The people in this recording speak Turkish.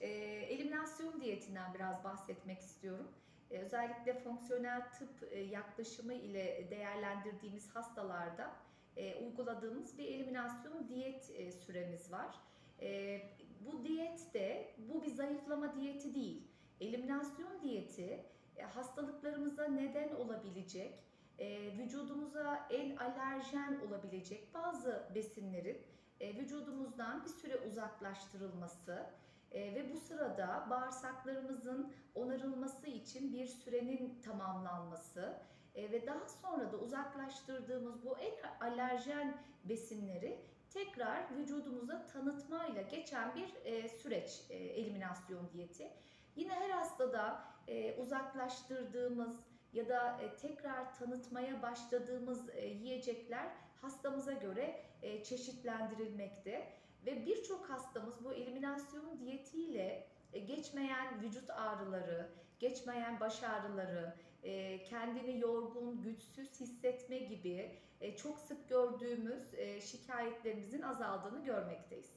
E, eliminasyon diyetinden biraz bahsetmek istiyorum. E, özellikle fonksiyonel tıp e, yaklaşımı ile değerlendirdiğimiz hastalarda e, uyguladığımız bir eliminasyon diyet e, süremiz var. E, bu diyet de bu bir zayıflama diyeti değil. Eliminasyon diyeti e, hastalıklarımıza neden olabilecek, e, vücudumuza en alerjen olabilecek bazı besinlerin e, vücudumuzdan bir süre uzaklaştırılması, e, ve bu sırada bağırsaklarımızın onarılması için bir sürenin tamamlanması e, ve daha sonra da uzaklaştırdığımız bu en alerjen besinleri tekrar vücudumuza tanıtmayla geçen bir e, süreç e, eliminasyon diyeti. Yine her hastada e, uzaklaştırdığımız ya da e, tekrar tanıtmaya başladığımız e, yiyecekler hastamıza göre e, çeşitlendirilmekte ve birçok hastamız bu eliminasyon diyetiyle e, geçmeyen vücut ağrıları, geçmeyen baş ağrıları, e, kendini yorgun, güçsüz hissetme gibi e, çok sık gördüğümüz şikayetlerimizin azaldığını görmekteyiz.